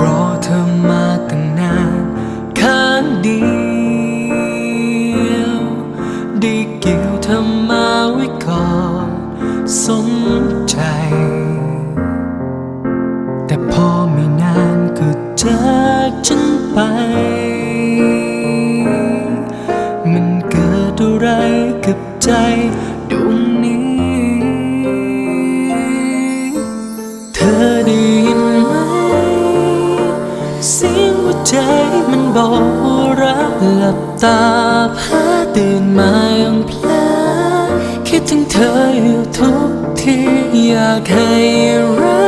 รอเธอมาตั้งนานข้างเดียวได้เกี่ยวเธอมาไว้ก่อนสนใจ แต่พอไม่นานก็จากฉันไป มันเกิดอะไรกับใจ หลับตาพาตื่นมาย่างเพลอคิดถึงเธออยู่ทุกทีอยากให้รั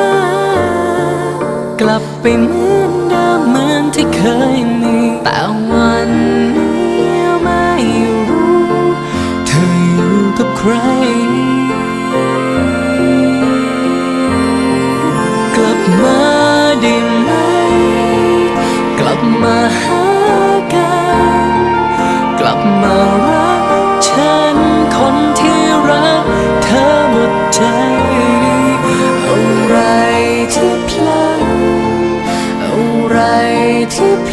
กกลับไปเหมือนเดิมเหมือนที่เคยมีแต่วันนี้ไม่รู้ เธออยู่กับใคร กลับมาได้ไหม กลับมาหา ใจอะไรที่พลังอะไรที่พ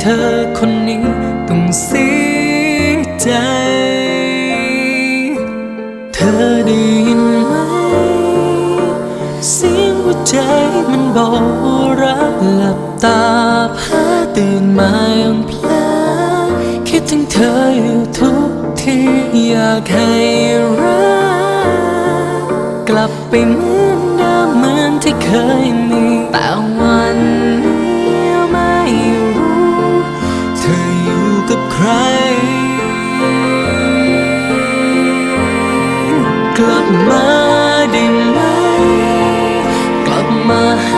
เธอคนนี้ต้องเสียใจ เธอได้ยินไหม เสียงหัวใจมันบอกรักหลับตาพาตื่นมาอย่างเพลอคิดถึงเธออยู่ทุกทีอยากให้รัก กลับไปเหมือนเดิมเหมือนที่เคยมีแต่ มาได้ไหม กลับมาหา